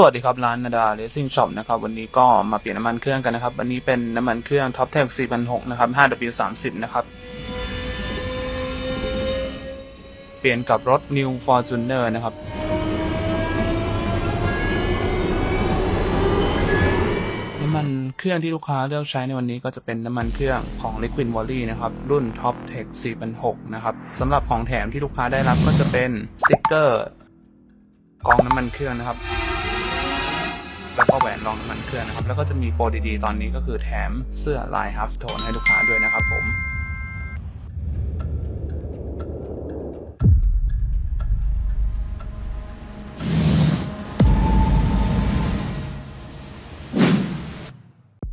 สวัสดีครับร้านนาดาเลสซิ่งช็อปนะครับวันนี้ก็มาเปลี่ยนน้ำมันเครื่องกันนะครับ วันนี้เป็นน้ำมันเครื่อง Top Tech 4006นะครับ 5W30 นะครับ เปลี่ยนกับรถ New Fortuner นะครับ น้ำมันเครื่องที่ลูกค้าเลือกใช้ในวันนี้ก็จะเป็นน้ำมันเครื่องของ Liquid Valley นะครับ รุ่น Top Tech 4006นะครับสำหรับของแถมที่ลูกค้าได้รับก็จะเป็นสติ๊กเกอร์กองน้ำมันเครื่องนะครับ นรองน้ำมันเครื่องนะครับ แล้วก็จะมีโปรดีๆ ตอนนี้ก็คือแถมเสื้อลายฮัฟโทนให้ลูกค้าด้วยนะครับผม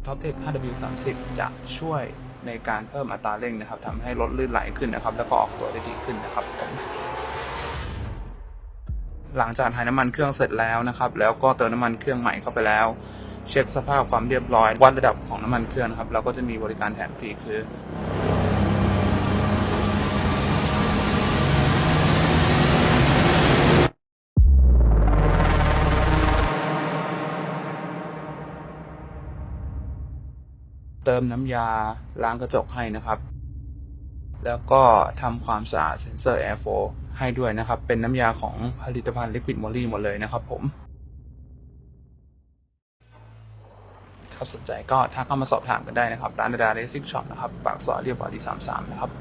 Top Tech 5W30 จะช่วยในการเพิ่มอัตราเร่งนะครับทำให้รถลื่นไหลขึ้นนะครับ แล้วก็ออกตัวได้ดีขึ้นนะครับผม หลังจากถ่ายน้ำมันเครื่องเสร็จแล้วนะครับ แล้วก็เติมน้ำมันเครื่องใหม่เข้าไปแล้ว เช็คสภาพความเรียบร้อย วัดระดับของน้ำมันเครื่องนะครับ เราก็จะมีบริการแถมฟรีคือเติมน้ำยาล้างกระจกให้นะครับ แล้วก็ทำความสะอาดเซนเซอร์ Air Flow ให้ด้วยนะครับ เป็นน้ำยาของผลิตภัณฑ์ Liquid Moly หมดเลยนะครับผมถ้าสนใจก็ทักเข้ามาสอบถามกันได้นะครับ ร้านดาดาเรซิ่งช็อปนะครับ ปากซอยเรียบร้อยที่33นะครับ